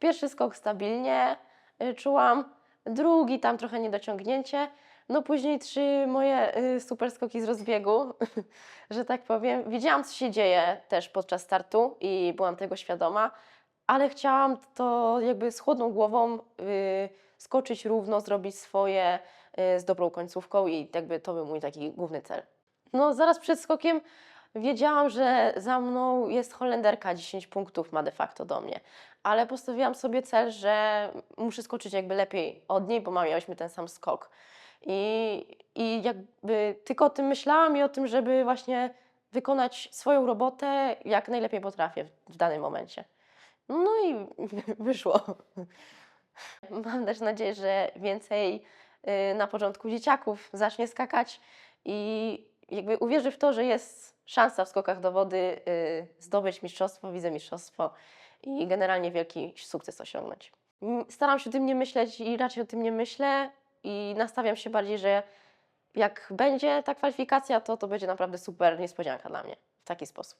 Pierwszy skok stabilnie y, czułam, drugi tam trochę niedociągnięcie, no później trzy moje y, super skoki z rozbiegu, że tak powiem. Wiedziałam, co się dzieje też podczas startu i byłam tego świadoma, ale chciałam to jakby z chłodną głową y, skoczyć równo, zrobić swoje z dobrą końcówką i jakby to był mój taki główny cel. No zaraz przed skokiem wiedziałam, że za mną jest Holenderka, 10 punktów ma de facto do mnie, ale postawiłam sobie cel, że muszę skoczyć jakby lepiej od niej, bo miałyśmy ten sam skok. I, I jakby tylko o tym myślałam i o tym, żeby właśnie wykonać swoją robotę jak najlepiej potrafię w danym momencie. No i wyszło. Mam też nadzieję, że więcej y, na początku dzieciaków zacznie skakać i jakby uwierzy w to, że jest szansa w skokach do wody y, zdobyć mistrzostwo, wicemistrzostwo i generalnie wielki sukces osiągnąć. Staram się o tym nie myśleć i raczej o tym nie myślę i nastawiam się bardziej, że jak będzie ta kwalifikacja, to to będzie naprawdę super niespodzianka dla mnie w taki sposób.